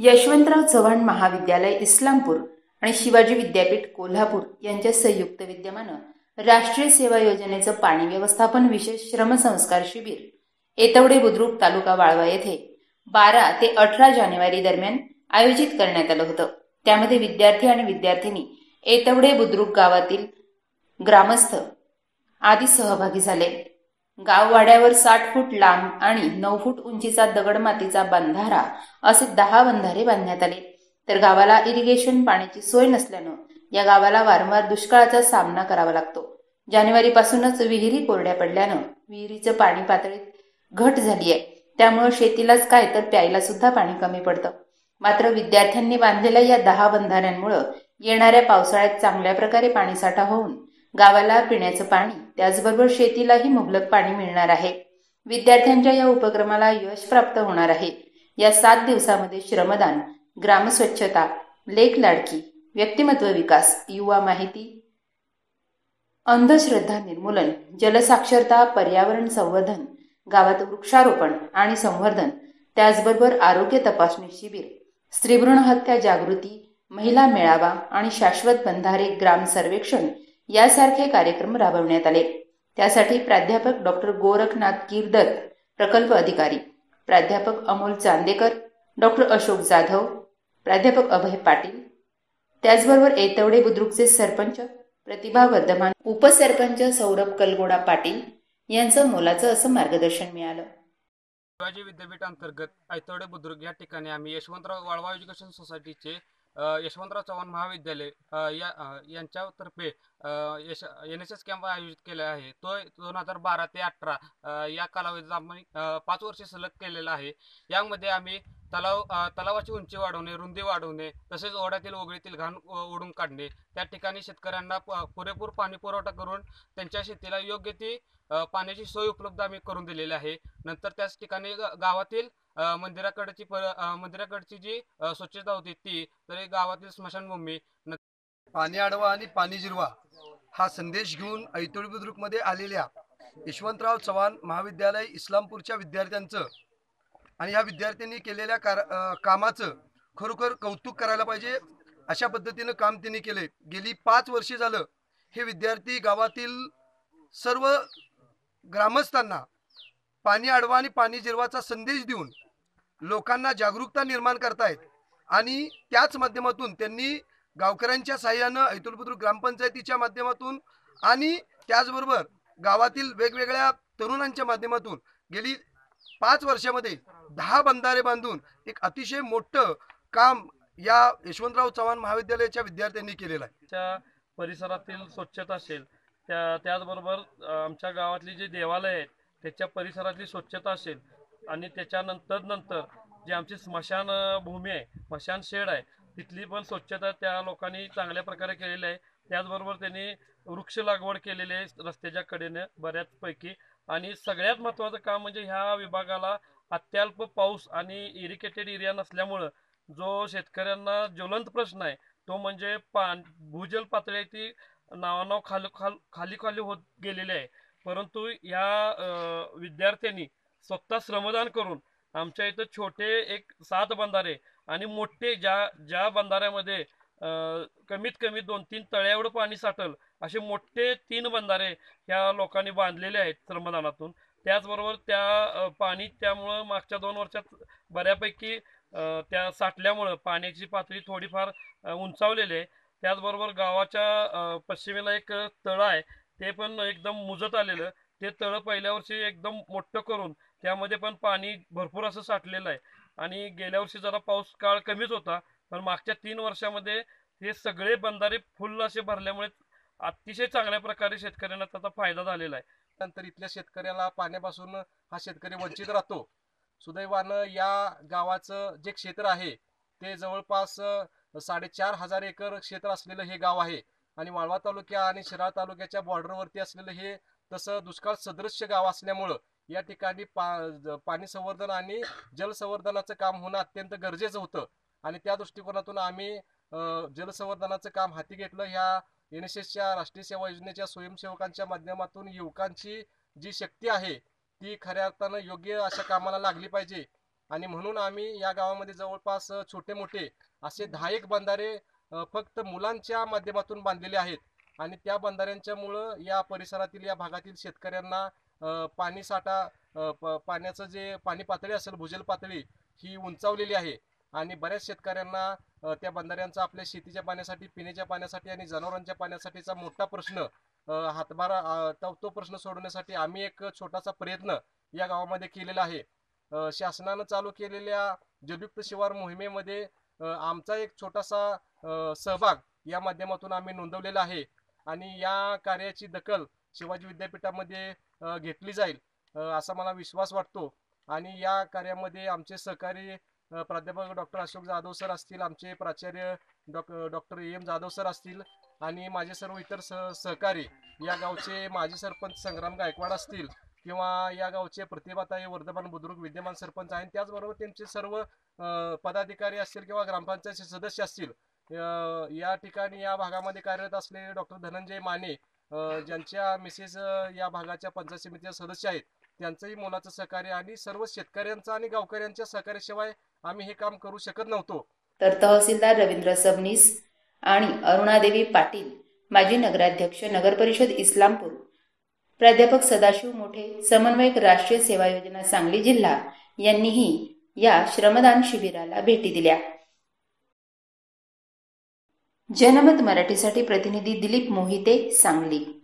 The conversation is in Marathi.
यशवंतराव चव्हाण महाविद्यालय इस्लामपूर आणि शिवाजी विद्यापीठ कोल्हापूर यांच्या संयुक्त विद्यमानं राष्ट्रीय सेवा योजनेचं पाणी व्यवस्थापन विशेष श्रमसंस्कार शिबिर येतवडे बुद्रुक तालुका वाळवा येथे बारा ते अठरा जानेवारी दरम्यान आयोजित करण्यात आलं होतं. त्यामध्ये विद्यार्थी आणि विद्यार्थिनी येतवडे बुद्रुक गावातील ग्रामस्थ आदी सहभागी झाले. गाववाड्यावर साठ फूट लांब आणि नऊ फूट उंचीचा दगड मातीचा बंधारा असे दहा बंधारे बांधण्यात आले. तर गावाला इरिगेशन पाण्याची सोय नसल्यानं या गावाला वारंवार दुष्काळाचा सामना करावा लागतो. जानेवारीपासूनच विहिरी कोरड्या पडल्यानं विहिरीचं पाणी पातळीत घट झाली आहे त्यामुळं शेतीलाच काय तर प्यायला सुद्धा पाणी कमी पडतं. मात्र विद्यार्थ्यांनी बांधलेल्या या दहा बंधाऱ्यांमुळं येणाऱ्या पावसाळ्यात चांगल्या प्रकारे पाणीसाठा होऊन गावाला पिण्याचं पाणी त्याचबरोबर शेतीलाही मुबलक पाणी मिळणार आहे. विद्यार्थ्यांच्या या उपक्रमाला यश प्राप्त होणार आहे. या सात दिवसामध्ये श्रमदान ग्रामस्वच्छता लेख लाडकी व्यक्तिमत्व विकास युवा माहिती अंधश्रद्धा निर्मूलन जलसाक्षरता पर्यावरण संवर्धन गावात वृक्षारोपण आणि संवर्धन त्याचबरोबर आरोग्य तपासणी शिबिर स्त्रीभ्रूण हत्या जागृती महिला मेळावा आणि शाश्वत बंधारे ग्राम सर्वेक्षण यासारखे कार्यक्रम राबवण्यात आले. त्यासाठी प्राध्यापक डॉक्टर गोरखनाथ किरदत प्रकल्प अधिकारी प्राध्यापक अमोल चांदेकर डॉक्टर अशोक जाधव प्राध्यापक अभय पाटील त्याचबरोबर येतवडे बुद्रुकचे सरपंच प्रतिभा वर्धमान उपसरपंच सौरभ कलगोडा पाटील यांचं मोलाचं असं मार्गदर्शन मिळालं. शिवाजी विद्यापीठ अंतर्गत ऐतवडे बुद्रुक या ठिकाणी आम्ही यशवंतराव वाळवा एज्युकेशन सोसायटीचे यशवंतराव चव्हाण महाविद्यालय या यांच्यातर्फे यश एन एस एस कॅम्प आयोजित केला आहे. तो दोन हजार बारा ते अठरा या कालावधीत आम्ही पाच वर्षे सलग केलेला आहे. यामध्ये आम्ही तलाव तलावाची उंची वाढवणे रुंदी वाढवणे तसेच ओढ्यातील ओगळीतील घाण ओढून काढणे. त्या ठिकाणी शेतकऱ्यांना पुरेपूर पाणी पुरवठा करून त्यांच्या शेतीला योग्य ती पाण्याची सोय उपलब्ध आम्ही करून दिलेली आहे. नंतर त्याच ठिकाणी गावातील मंदिराकडची मंदिराकडची जी स्वच्छता होती ती तरी गावातील स्मशानभूमी. पाणी अडवा आणि पाणी जिरवा हा संदेश घेऊन ऐतोळी बुद्रुकमध्ये आलेल्या यशवंतराव चव्हाण महाविद्यालय इस्लामपूरच्या विद्यार्थ्यांचं आणि ह्या विद्यार्थ्यांनी केलेल्या कार कामाचं खरोखर कौतुक करायला पाहिजे. अशा पद्धतीनं काम त्यांनी केले. गेली पाच वर्षे झालं हे विद्यार्थी गावातील सर्व ग्रामस्थांना पाणी अडवा आणि पाणी जिरवाचा संदेश देऊन लोकांना जागरूकता निर्माण करतायत. आणि त्याच माध्यमातून त्यांनी गावकऱ्यांच्या सहाय्यानं ऐतुलबुद्रुक ग्रामपंचायतीच्या माध्यमातून आणि त्याचबरोबर गावातील वेगवेगळ्या तरुणांच्या माध्यमातून गेली पाच वर्षामध्ये दहा बंधारे बांधून एक अतिशय मोठं काम या यशवंतराव चव्हाण महाविद्यालयाच्या विद्यार्थ्यांनी केलेलं आहे. त्या परिसरातील स्वच्छता असेल त्या त्याचबरोबर आमच्या गावातली जे देवालय आहेत त्याच्या परिसरातली स्वच्छता असेल आणि त्याच्यानंतर नंतर जे आमची स्मशान भूमी आहे स्मशान शेड आहे तिथली पण स्वच्छता त्या लोकांनी चांगल्या प्रकारे केलेली आहे. त्याचबरोबर त्यांनी वृक्ष लागवड केलेली आहे रस्त्याच्या कडेने बऱ्याचपैकी. आणि सगळ्यात महत्त्वाचं काम म्हणजे ह्या विभागाला अत्यल्प पाऊस आणि इरिकेटेड एरिया नसल्यामुळं जो शेतकऱ्यांना ज्वलंत प्रश्न आहे तो म्हणजे पा भूजल पातळी ती नावानाव खाली खाल खाली खाली होत गेलेली आहे. परंतु या विद्यार्थ्यांनी स्वतः श्रमदान करून आमच्या इथं छोटे एक सात बंधारे आणि मोठे ज्या ज्या बंधाऱ्यामध्ये कमीत कमी दोन तीन तळ्यावर पाणी साठल. असे मोठे तीन बंधारे ह्या लोकांनी बांधलेले आहेत श्रमदानातून. त्याचबरोबर त्या पाणी त्यामुळं मागच्या दोन वर्षात बऱ्यापैकी त्या साठल्यामुळं पाण्याची पातळी थोडीफार उंचावलेली आहे. त्याचबरोबर गावाच्या पश्चिमेला एक तळं आहे. ते पण एकदम मुजत आलेलं. ते तळं पहिल्या वर्षी एकदम मोठं करून त्यामध्ये पण पाणी भरपूर असं साठलेलं आहे. आणि गेल्या वर्षी जरा पाऊस काळ कमीच होता. पण मागच्या तीन वर्षामध्ये हे सगळे बंधारे फुल असे भरल्यामुळे अतिशय चांगल्या प्रकारे शेतकऱ्यांना त्याचा फायदा झालेला आहे. नंतर इथल्या शेतकऱ्याला पाण्यापासून हा शेतकरी वंचित राहतो. सुदैवानं या गावाचं जे क्षेत्र आहे ते जवळपास साडेचार हजार एकर क्षेत्र असलेलं हे गाव आहे. आणि वाळवा तालुक्या आणि शिराळ तालुक्याच्या बॉर्डरवरती असलेलं हे तसं दुष्काळ सदृश्य गाव असल्यामुळं या ठिकाणी पा पाणी संवर्धन आणि जलसंवर्धनाचं काम होणं अत्यंत गरजेचं होतं. आणि त्या दृष्टिकोनातून आम्ही जलसंवर्धनाचं काम हाती घेतलं. ह्या एन एस एसच्या राष्ट्रीय सेवा योजनेच्या स्वयंसेवकांच्या माध्यमातून युवकांची जी शक्ती आहे ती खऱ्या अर्थानं योग्य अशा कामाला लागली पाहिजे. आणि म्हणून आम्ही या गावामध्ये जवळपास छोटे मोठे असे दहा एक बंधारे फक्त मुलांच्या माध्यमातून बांधलेले आहेत. आणि त्या बंधाऱ्यांच्यामुळं या परिसरातील या भागातील शेतकऱ्यांना पाणी साठा प- पाण्याचं जे पाणी पातळी असेल भूजल पातळी ही उंचावलेली आहे. आणि बऱ्याच शेतकऱ्यांना त्या बंधाऱ्यांचा आपल्या शेतीच्या पाण्यासाठी पिण्याच्या पाण्यासाठी आणि जनावरांच्या पाण्यासाठीचा मोठा प्रश्न हातभार हातभारा तो प्रश्न सोडवण्यासाठी आम्ही एक छोटासा प्रयत्न या गावामध्ये केलेला आहे. शासनानं चालू केलेल्या जलयुक्त शिवार मोहिमेमध्ये आमचा एक छोटासा सहभाग या माध्यमातून आम्ही नोंदवलेला आहे आणि या कार्याची दखल शिवाजी विद्यापीठामध्ये घेतली जाईल असा मला विश्वास वाटतो. आणि या कार्यामध्ये आमचे सहकारी प्राध्यापक डॉक्टर अशोक जाधव सर असतील आमचे प्राचार्य doc doctor M Jadhav sir असतील आणि माझे सर्व इतर सह सहकारी या गावचे माजी सरपंच संग्राम गायकवाड असतील किंवा या गावचे प्रतिभाताई वर्धमान बुद्रुक विद्यमान सरपंच आहेत. त्याचबरोबर त्यांचे सर्व पदाधिकारी असतील किंवा ग्रामपंचायतचे सदस्य असतील या ठिकाणी या भागामध्ये कार्यरत असलेले डॉक्टर धनंजय माने ज्यांच्या मिसेस या भागाच्या पंचायत समितीच्या सदस्य आहेत. त्यांचंही मोलाचं सहकार्य आणि सर्व शेतकऱ्यांचं आणि गावकऱ्यांच्या सहकार्याशिवाय आम्ही हे काम करू शकत नव्हतो. तर तहसीलदार रवींद्र सबनीस आणि अरुणादेवी पाटील माजी नगराध्यक्ष नगरपरिषद इस्लामपूर प्राध्यापक सदाशिव मोठे समन्वयक राष्ट्रीय सेवा योजना सांगली जिल्हा यांनीही या श्रमदान शिबिराला भेटी दिल्या. जनमत मराठीसाठी प्रतिनिधी दिलीप मोहिते सांगली.